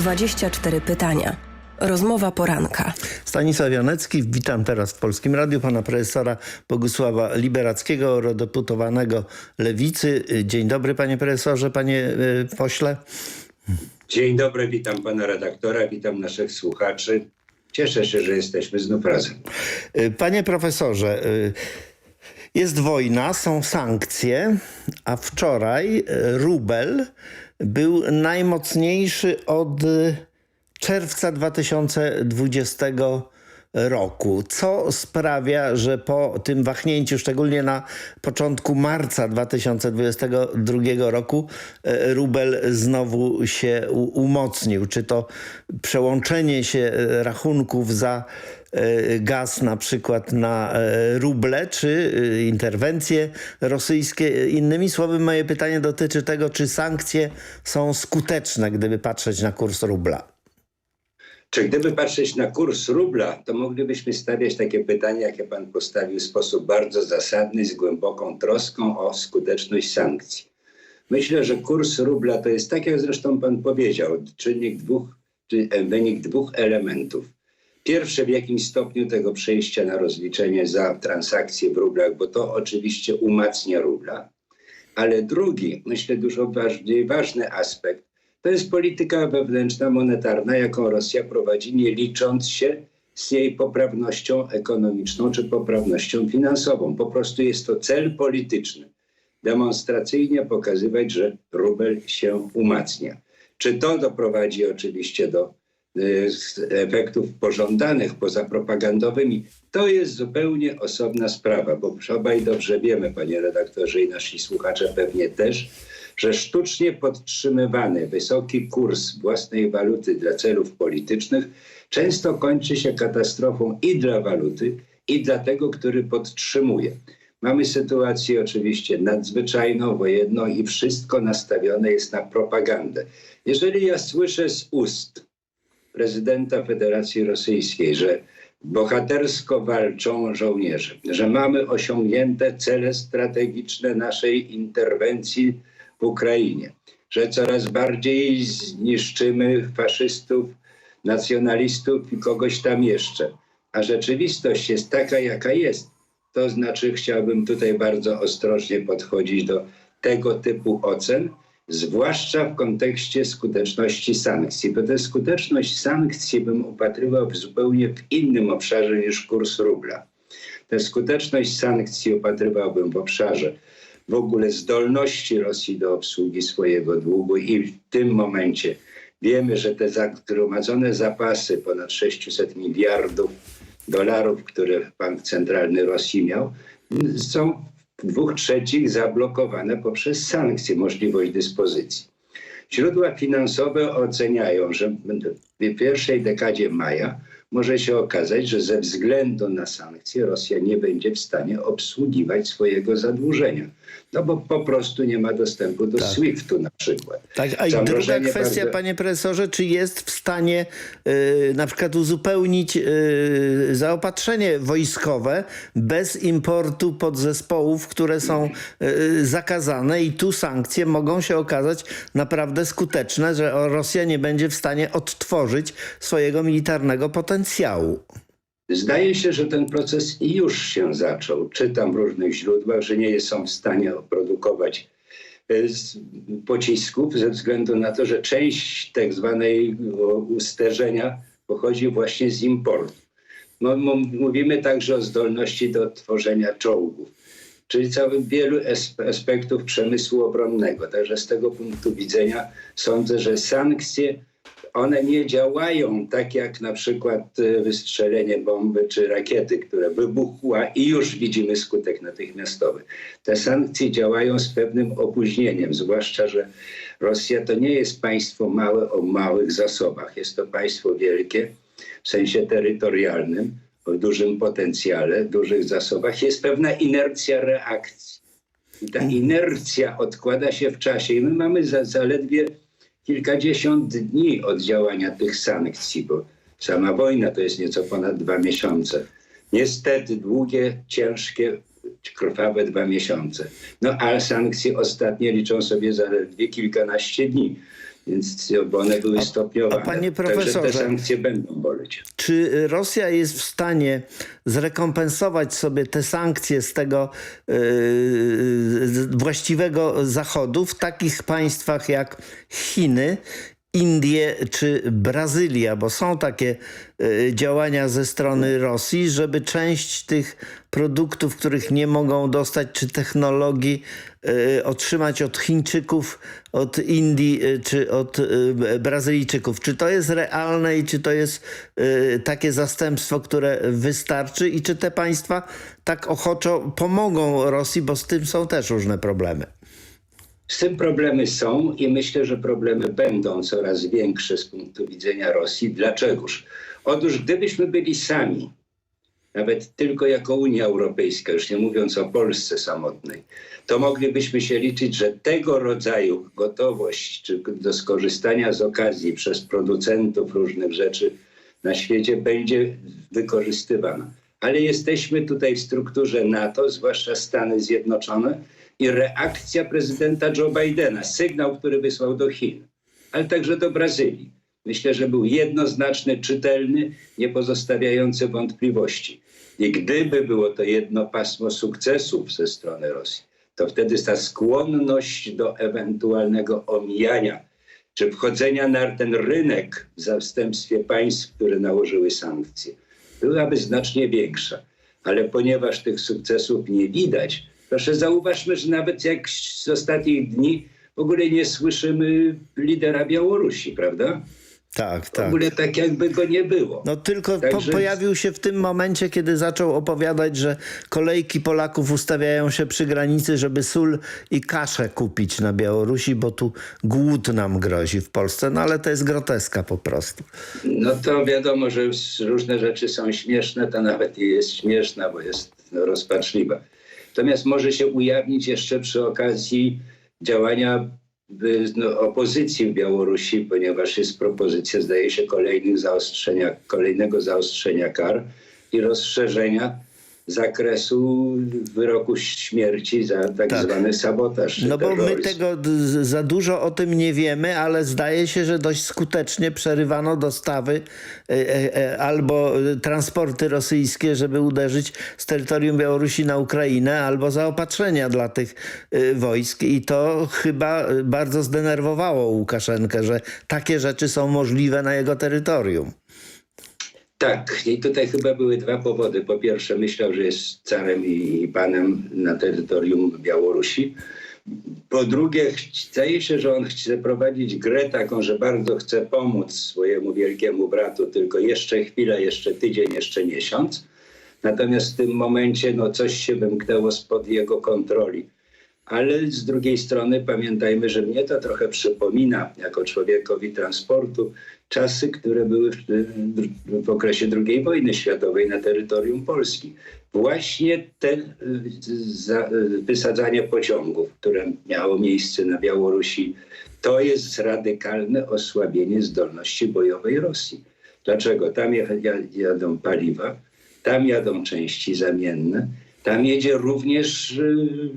24 pytania. Rozmowa poranka. Stanisław Janecki, witam teraz w Polskim Radiu pana profesora Bogusława Liberackiego, eurodeputowanego Lewicy. Dzień dobry panie profesorze, panie y, pośle. Dzień dobry, witam pana redaktora, witam naszych słuchaczy. Cieszę się, że jesteśmy znów razem. Y, Panie profesorze, y, jest wojna, są sankcje, a wczoraj rubel był najmocniejszy od y, czerwca 2020 roku. Co sprawia, że po tym wahnięciu, szczególnie na początku marca 2022 roku, e, rubel znowu się umocnił? Czy to przełączenie się e, rachunków za gaz na przykład na e, ruble, czy e, interwencje rosyjskie? Innymi słowy, moje pytanie dotyczy tego, czy sankcje są skuteczne, gdyby patrzeć na kurs rubla. Czy gdyby patrzeć na kurs rubla, to moglibyśmy stawiać takie pytanie, jakie pan postawił w sposób bardzo zasadny, z głęboką troską o skuteczność sankcji. Myślę, że kurs rubla to jest, tak jak zresztą pan powiedział, czynnik dwóch, czy e, wynik dwóch elementów. Pierwsze, w jakim stopniu tego przejścia na rozliczenie za transakcje w rublach, bo to oczywiście umacnia rubla. Ale drugi, myślę dużo bardziej ważny aspekt, to jest polityka wewnętrzna monetarna, jaką Rosja prowadzi, nie licząc się z jej poprawnością ekonomiczną czy poprawnością finansową. Po prostu jest to cel polityczny. Demonstracyjnie pokazywać, że rubel się umacnia. Czy to doprowadzi oczywiście do y, efektów pożądanych poza propagandowymi, to jest zupełnie osobna sprawa, bo obaj dobrze wiemy, panie redaktorze i nasi słuchacze pewnie też, że sztucznie podtrzymywany wysoki kurs własnej waluty dla celów politycznych często kończy się katastrofą i dla waluty, i dla tego, który podtrzymuje. Mamy sytuację oczywiście nadzwyczajną, wojenną i wszystko nastawione jest na propagandę. Jeżeli ja słyszę z ust prezydenta Federacji Rosyjskiej, że bohatersko walczą żołnierze, że mamy osiągnięte cele strategiczne naszej interwencji w Ukrainie, że coraz bardziej zniszczymy faszystów, nacjonalistów i kogoś tam jeszcze. A rzeczywistość jest taka, jaka jest. To znaczy, chciałbym tutaj bardzo ostrożnie podchodzić do tego typu ocen, zwłaszcza w kontekście skuteczności sankcji, bo tę skuteczność sankcji bym upatrywał w zupełnie w innym obszarze niż kurs rubla. Tę skuteczność sankcji upatrywałbym w obszarze w ogóle zdolności Rosji do obsługi swojego długu i w tym momencie wiemy, że te zgromadzone zapasy ponad 600 miliardów dolarów, które Bank Centralny Rosji miał, są dwóch trzecich zablokowane poprzez sankcje, możliwość dyspozycji. Źródła finansowe oceniają, że w pierwszej dekadzie maja może się okazać, że ze względu na sankcje Rosja nie będzie w stanie obsługiwać swojego zadłużenia. No bo po prostu nie ma dostępu do SWIFT-u na przykład. Tak, a i druga kwestia, bardzo- panie profesorze, czy jest w stanie y, na przykład uzupełnić y, zaopatrzenie wojskowe bez importu podzespołów, które są y, zakazane i tu sankcje mogą się okazać naprawdę skuteczne, że Rosja nie będzie w stanie odtworzyć swojego militarnego potencjału. Zdaje się, że ten proces już się zaczął. Czytam w różnych źródłach, że nie są w stanie produkować e, pocisków ze względu na to, że część tak zwanego usterzenia pochodzi właśnie z importu. No, mówimy także o zdolności do tworzenia czołgów, czyli całym wielu aspektów przemysłu obronnego. Także z tego punktu widzenia sądzę, że sankcje one nie działają tak jak na przykład e, wystrzelenie bomby czy rakiety, które wybuchła i już widzimy skutek natychmiastowy. Te sankcje działają z pewnym opóźnieniem, zwłaszcza, że Rosja to nie jest państwo małe o małych zasobach. Jest to państwo wielkie w sensie terytorialnym, o dużym potencjale, dużych zasobach. Jest pewna inercja reakcji. I ta inercja odkłada się w czasie i my mamy za, zaledwie kilkadziesiąt dni od działania tych sankcji, bo sama wojna to jest nieco ponad dwa miesiące. Niestety długie, ciężkie krwawe dwa miesiące. No a sankcje ostatnie liczą sobie zaledwie kilkanaście dni, więc bo one były stopniowane. a panie Także profesorze- te sankcje będą boleć. Czy Rosja jest w stanie zrekompensować sobie te sankcje z tego yy, właściwego zachodu w takich państwach jak Chiny, Indie czy Brazylia, bo są takie yy, działania ze strony Rosji, żeby część tych produktów, których nie mogą dostać, czy technologii yy, otrzymać od Chińczyków, od Indii yy, czy od Brazylijczyków. Czy to jest realne i czy to jest takie zastępstwo, które wystarczy i czy te państwa tak ochoczo pomogą Rosji, bo z tym są też różne problemy. Z tym problemy są i myślę, że problemy będą coraz większe z punktu widzenia Rosji. Dlaczegoż? Otóż gdybyśmy byli sami, nawet tylko jako Unia Europejska, już nie mówiąc o Polsce samotnej, to moglibyśmy się liczyć, że tego rodzaju gotowość czy do skorzystania z okazji przez producentów różnych rzeczy na świecie będzie wykorzystywana. Ale jesteśmy tutaj w strukturze NATO, zwłaszcza Stany Zjednoczone i reakcja prezydenta Joe Bidena, sygnał, który wysłał do Chin, ale także do Brazylii. Myślę, że był jednoznaczny, czytelny, nie pozostawiający wątpliwości. I gdyby było to jedno pasmo sukcesów ze strony Rosji, to wtedy ta skłonność do ewentualnego omijania czy wchodzenia na ten rynek w zastępstwie państw, które nałożyły sankcje, byłaby znacznie większa. Ale ponieważ tych sukcesów nie widać, proszę zauważmy, że nawet jak z ostatnich dni w ogóle nie słyszymy lidera Białorusi, prawda? Tak, W tak. ogóle tak jakby go nie było. No tylko po, Także- pojawił się w tym momencie, kiedy zaczął opowiadać, że kolejki Polaków ustawiają się przy granicy, żeby sól i kaszę kupić na Białorusi, bo tu głód nam grozi w Polsce. No ale to jest groteska po prostu. No to wiadomo, że różne rzeczy są śmieszne, to nawet i jest śmieszna, bo jest rozpaczliwa. Natomiast może się ujawnić jeszcze przy okazji działania y, no, opozycji w Białorusi, ponieważ jest propozycja, zdaje się, kolejnych zaostrzenia, kolejnego zaostrzenia kar i rozszerzenia zakresu wyroku śmierci za tak, Tak. zwany sabotaż. No bo my tego za dużo o tym nie wiemy, ale zdaje się, że dość skutecznie przerywano dostawy e, e, e, albo transporty rosyjskie, żeby uderzyć z terytorium Białorusi na Ukrainę, albo zaopatrzenia dla tych e, wojsk. I to chyba e, bardzo zdenerwowało Łukaszenkę, że takie rzeczy są możliwe na jego terytorium. Tak, i tutaj chyba były dwa powody. Po pierwsze, myślał, że jest carem i panem na terytorium Białorusi. Po drugie, zdaje się, że on chce prowadzić grę taką, że bardzo chce pomóc swojemu wielkiemu bratu, tylko jeszcze chwila, jeszcze tydzień, jeszcze miesiąc. Natomiast w tym momencie no, coś się wymknęło spod jego kontroli. Ale z drugiej strony pamiętajmy, że mnie to trochę przypomina, jako człowiekowi transportu, czasy, które były w, w okresie II wojny światowej na terytorium Polski. Właśnie te za, wysadzanie pociągów, które miało miejsce na Białorusi, to jest radykalne osłabienie zdolności bojowej Rosji. Dlaczego? Tam jadą paliwa, tam jadą części zamienne, tam jedzie również y,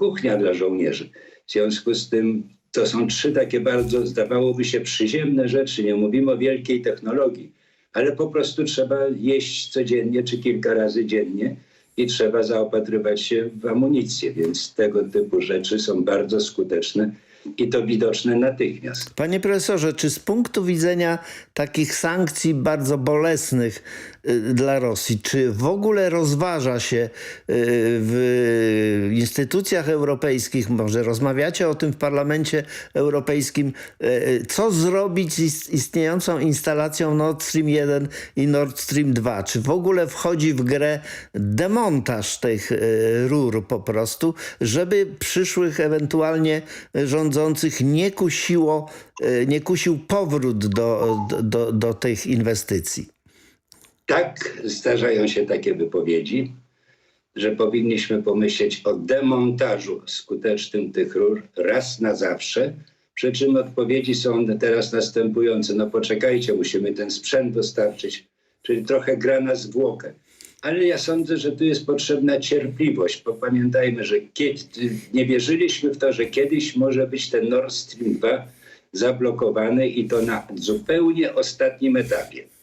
kuchnia dla żołnierzy. W związku z tym to są trzy takie bardzo, zdawałoby się, przyziemne rzeczy. Nie mówimy o wielkiej technologii, ale po prostu trzeba jeść codziennie czy kilka razy dziennie i trzeba zaopatrywać się w amunicję. Więc tego typu rzeczy są bardzo skuteczne i to widoczne natychmiast. Panie profesorze, czy z punktu widzenia takich sankcji bardzo bolesnych dla Rosji, czy w ogóle rozważa się y, w instytucjach europejskich, może rozmawiacie o tym w Parlamencie Europejskim, y, co zrobić z ist- istniejącą instalacją Nord Stream 1 i Nord Stream 2? Czy w ogóle wchodzi w grę demontaż tych y, rur po prostu, żeby przyszłych ewentualnie rządzących nie kusiło, y, nie kusił powrót do, do, do tych inwestycji? Tak, zdarzają się takie wypowiedzi, że powinniśmy pomyśleć o demontażu skutecznym tych rur raz na zawsze. Przy czym odpowiedzi są teraz następujące. No poczekajcie, musimy ten sprzęt dostarczyć, czyli trochę gra na zwłokę. ale ja sądzę, że tu jest potrzebna cierpliwość, bo pamiętajmy, że kiedy, nie wierzyliśmy w to, że kiedyś może być ten Nord Stream 2 zablokowany i to na zupełnie ostatnim etapie.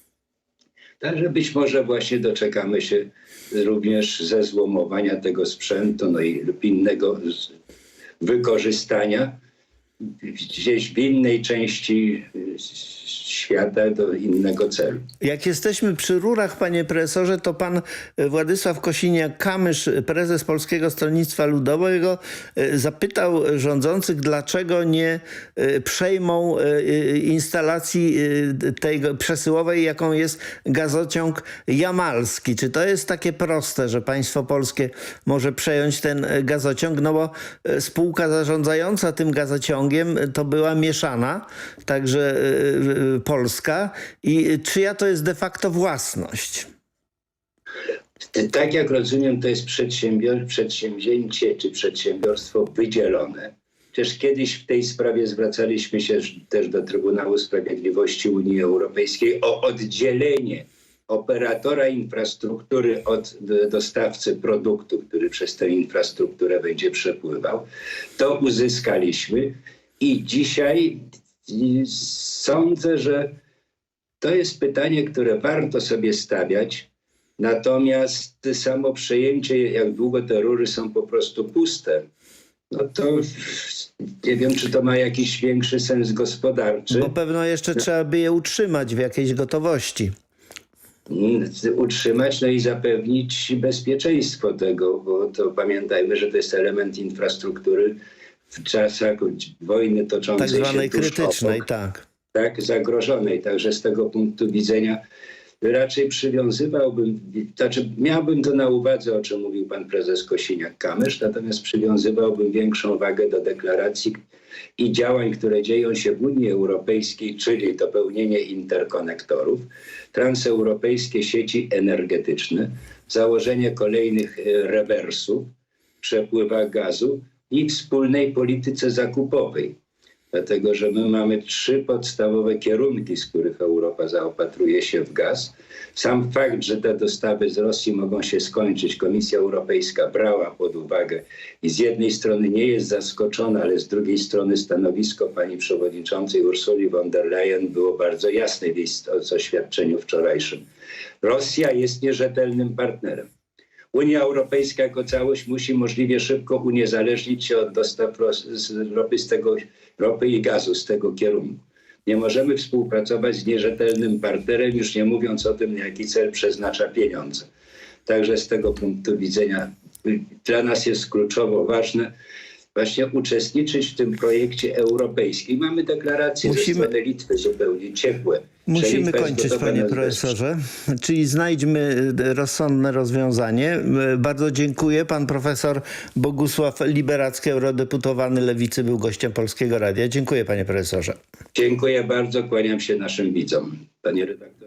Także być może właśnie doczekamy się również zezłomowania tego sprzętu no i innego wykorzystania gdzieś w innej części świata do innego celu. Jak jesteśmy przy rurach, panie profesorze, to pan e, Władysław Kosiniak-Kamysz, prezes Polskiego Stronnictwa Ludowego, e, zapytał rządzących, dlaczego nie e, przejmą instalacji tej przesyłowej, jaką jest gazociąg jamalski. Czy to jest takie proste, że państwo polskie może przejąć ten gazociąg? No bo spółka zarządzająca tym gazociągiem to była mieszana, także e, Polska. I czyja to jest de facto własność? Tak jak rozumiem, to jest przedsięwzięcie czy przedsiębiorstwo wydzielone. Przecież kiedyś w tej sprawie zwracaliśmy się też do Trybunału Sprawiedliwości Unii Europejskiej o oddzielenie operatora infrastruktury od dostawcy produktu, który przez tę infrastrukturę będzie przepływał. To uzyskaliśmy i dzisiaj i sądzę, że to jest pytanie, które warto sobie stawiać. Natomiast samo przejęcie, jak długo te rury są po prostu puste, no to nie wiem, czy to ma jakiś większy sens gospodarczy. Bo pewno jeszcze trzeba by je utrzymać w jakiejś gotowości. Mm, utrzymać, no i zapewnić bezpieczeństwo tego, bo to pamiętajmy, że to jest element infrastruktury w czasach wojny toczącej Tak zwanej się krytycznej, obok, tak. tak, zagrożonej. Także z tego punktu widzenia raczej przywiązywałbym, znaczy miałbym to na uwadze, o czym mówił pan prezes Kosiniak-Kamysz, natomiast przywiązywałbym większą wagę do deklaracji i działań, które dzieją się w Unii Europejskiej, czyli dopełnienie interkonektorów, transeuropejskie sieci energetyczne, założenie kolejnych rewersów, przepływa gazu i wspólnej polityce zakupowej. Dlatego, że my mamy trzy podstawowe kierunki, z których Europa zaopatruje się w gaz. Sam fakt, że te dostawy z Rosji mogą się skończyć, Komisja Europejska brała pod uwagę i z jednej strony nie jest zaskoczona, ale z drugiej strony stanowisko pani przewodniczącej Ursuli von der Leyen było bardzo jasne w jej oświadczeniu wczorajszym. Rosja jest nierzetelnym partnerem. Unia Europejska jako całość musi możliwie szybko uniezależnić się od dostaw ropy, z tego, ropy i gazu z tego kierunku. Nie możemy współpracować z nierzetelnym partnerem, już nie mówiąc o tym, na jaki cel przeznacza pieniądze. Także z tego punktu widzenia y, dla nas jest kluczowo ważne właśnie uczestniczyć w tym projekcie europejskim. Mamy deklaracje Musimy- ze strony Litwy zupełnie ciepłe. Musimy kończyć, panie profesorze. Czyli znajdźmy e, rozsądne rozwiązanie. E, Bardzo dziękuję. Pan profesor Bogusław Liberacki, eurodeputowany Lewicy, był gościem Polskiego Radia. Dziękuję, panie profesorze. Dziękuję bardzo, kłaniam się naszym widzom. Panie redaktorze.